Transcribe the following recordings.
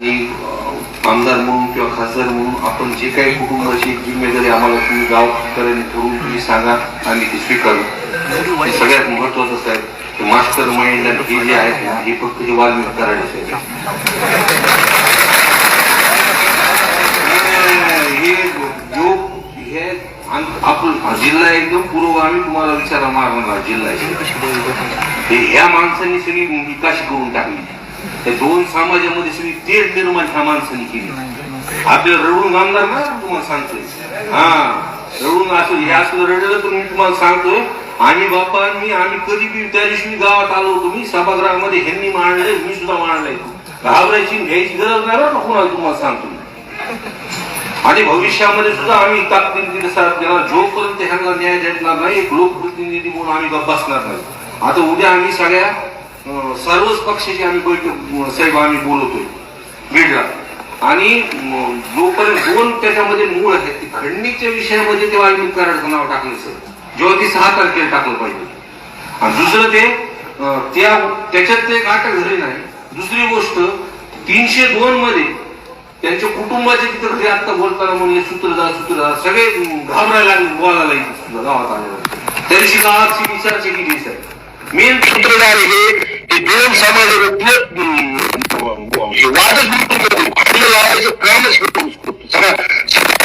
आमदार म्हणून किंवा खासदार म्हणून आपण जे काही कुटुंबाची जिम्मेदारी आम्हाला तुम्ही गावकऱ्यांनी ठरवून तुम्ही सांगा आम्ही ती स्वीकारू. हे सगळ्यात महत्वाचं आहे की मास्टर माइंड आणि हे जे आहेत ना हे फक्त हे वाल्मिक करायचे हे जो हे आपण जिल्हा एकदम पुरोगामी तुम्हाला विचारा मारणार जिल्हा हे ह्या माणसांनी सगळी विकास करून टाकली. त्या दोन समाजामध्ये सगळी तेढ निर्माण ह्या माणसाने केली. आपल्याला रडून आणणार ना तुम्हाला सांगतोय. हा रडून असं हे असं रडलं तर मी तुम्हाला सांगतोय आणि बाप्पा मी आम्ही कधी बी त्या दिवशी गावात आलो होतो मी सभागृहामध्ये ह्यांनी मांडले मी सुद्धा मांडलंय. घाबरायची घ्यायची गरज नाही ना कुणाला तुम्हाला सांगतो आणि भविष्यामध्ये सुद्धा आम्ही ताकदीने साथ देणार जोपर्यंत ह्यांना न्याय देणार नाही एक लोकप्रतिनिधी म्हणून आम्ही गप्प बसणार नाही. आता उद्या आम्ही सगळ्या सर्वच पक्षाची आम्ही बैठक साहेब आम्ही बोलवतोय बीडला आणि जोपर्यंत दोन त्याच्यामध्ये मूळ आहेत ते खंडणीच्या विषयामध्ये ते वाल्मिक कराडचं नाव टाकलं सर. जेव्हा ती सहा तारखेला टाकलं पाहिजे. आणि दुसरं ते त्या त्याच्यात ते एक अटक झाली नाही. दुसरी गोष्ट तीनशे दोन मध्ये त्यांच्या कुटुंबाचे तिथं ते आता बोलताना म्हणले सूत्रधार सूत्रधार सगळे घाबरायला लागले बोलायला इथे सुद्धा गावात आले. त्या दिवशी गावाची विचारची केली सर. मेन सूत्रधार हे? हे दोन समाज वादच लावायचं कामच सगळ्या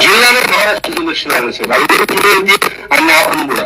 जिल्ह्याने महाराष्ट्राचं लक्ष लागलं सर आणि आपण बोला